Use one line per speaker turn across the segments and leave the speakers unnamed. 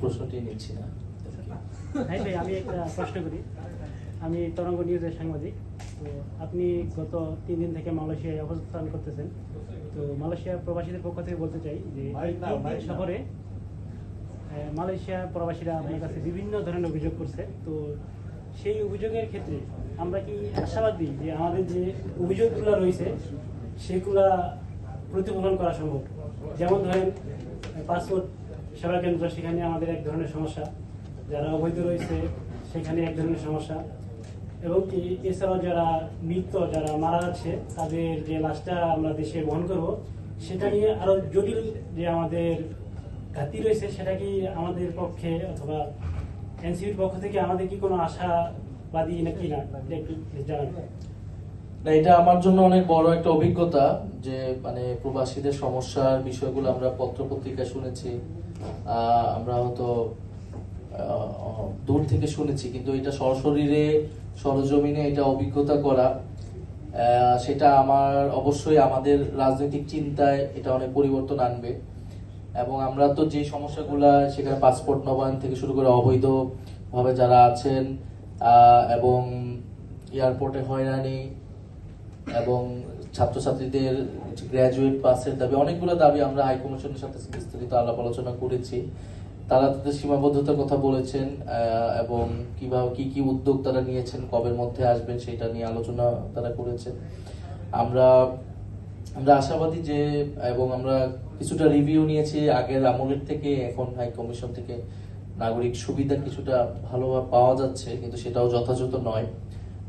প্রশ্নটি নিচ্ছি না।
হ্যাঁ ভাই আমি একটা প্রশ্ন করি। আমি তরঙ্গ নিউজের সাংবাদিক। তো আপনি গত তিন দিন থেকে মালয়েশিয়ায় অবস্থান করতেছেন। তো মালয়েশিয়া প্রবাসীদের পক্ষ থেকে বলতে চাই যে এই সফরে মালয়েশিয়া প্রবাসীরা আপনার কাছে বিভিন্ন ধরনের অভিযোগ করছে। তো সেই অভিযোগের ক্ষেত্রে আমরা কি আশাবাদী যে আমাদের যে অভিযোগগুলো রয়েছে সেগুলা প্রতিফলন করা সম্ভব? যেমন ধরেন পাসপোর্ট সেবা কেন্দ্র সেখানে আমাদের এক ধরনের সমস্যা। যারা অবৈধ রয়েছে, সেখানে এক ধরনের সমস্যা। এবং কি, এছাড়াও যারা মৃত, যারা মারা যাচ্ছে তাদের যে লাশটা আমরা দেশে বহন করব, সেটা নিয়ে আরও জটিল যে আমাদের ঘাটতি রয়েছে, সেটা কি আমাদের পক্ষে অথবা এনসিপির পক্ষ থেকে আমাদের কি কোনো আশাবাদী নাকি না? একটু জানান
না, এটা আমার জন্য অনেক বড় একটা অভিজ্ঞতা যে মানে প্রবাসীদের সমস্যার বিষয়গুলো আমরা পত্র পত্রিকায় শুনেছি আমরা হয়তো দূর থেকে শুনেছি, কিন্তু এটা সরশরীরে সরজমিনে এটা অভিজ্ঞতা করা সেটা আমার, অবশ্যই আমাদের রাজনৈতিক চিন্তায় এটা অনেক পরিবর্তন আনবে। এবং আমরা তো যে সমস্যাগুলা, সেখানে পাসপোর্ট নবায়ন থেকে শুরু করে অবৈধ ভাবে যারা আছেন এবং এয়ারপোর্টে হয়রানি এবং ছাত্রছাত্রীদের গ্র্যাজুয়েট পাসের দাবি, অনেকগুলো দাবি আমরা হাই কমিশনের সাথে বিস্তারিত আলাপ আলোচনা করেছি। তারা তাদের সীমাবদ্ধতার কথা বলেছেন এবং কীভাবে, কি কি উদ্যোগ তারা নিয়েছেন, কবের মধ্যে আসবেন সেটা নিয়ে আলোচনা তারা করেছেন। আমরা আমরা আশাবাদী যে, এবং আমরা কিছুটা রিভিউ নিয়েছি আগের আমলের থেকে, এখন হাই কমিশন থেকে নাগরিক সুবিধা কিছুটা ভালোভাবে পাওয়া যাচ্ছে, কিন্তু সেটাও যথাযথ নয়।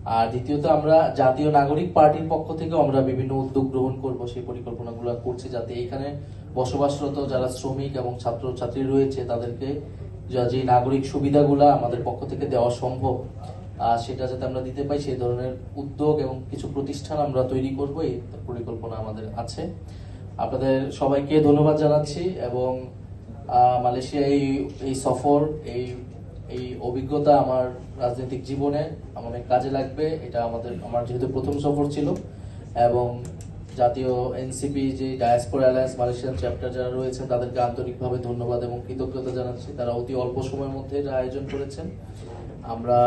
আর দ্বিতীয়ত আমরা জাতীয় নাগরিক পার্টির পক্ষ থেকে আমরা বিভিন্ন উদ্যোগ গ্রহণ করব, সেই পরিকল্পনাগুলো করছি যাতে এখানে বসবাসরত যারা শ্রমিক এবং ছাত্র ছাত্রী রয়েছে, তাদেরকে যা- নাগরিক সুবিধাগুলো আমাদের পক্ষ থেকে দেওয়া সম্ভব সেটা যাতে আমরা দিতে পাই, সেই ধরনের উদ্যোগ এবং কিছু প্রতিষ্ঠান আমরা তৈরি করব, এই পরিকল্পনা আমাদের আছে। আপনাদের সবাইকে ধন্যবাদ জানাচ্ছি এবং মালয়েশিয়া এই এই সফর, এই এই অভিজ্ঞতা আমার রাজনৈতিক জীবনে আমার অনেক কাজে লাগবে। এটা আমাদের, আমার যেহেতু প্রথম সফর ছিল এবং জাতীয় এনসিপি যে ডায়াসপোরা অ্যালায়েন্স মালয়েশিয়ান চ্যাপ্টার যারা রয়েছেন, তাদেরকে আন্তরিকভাবে ধন্যবাদ এবং কৃতজ্ঞতা জানাচ্ছি। তারা অতি অল্প সময়ের মধ্যে এটা আয়োজন করেছেন। আমরা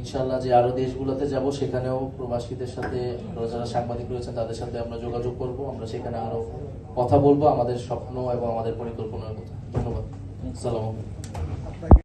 ইনশাল্লাহ যে আরও দেশগুলোতে যাব, সেখানেও প্রবাসীদের সাথে যারা সাংবাদিক রয়েছেন, তাদের সাথে আমরা যোগাযোগ করব। আমরা সেখানে আরও কথা বলব আমাদের স্বপ্ন এবং আমাদের পরিকল্পনার কথা ধন্যবাদ। সালাম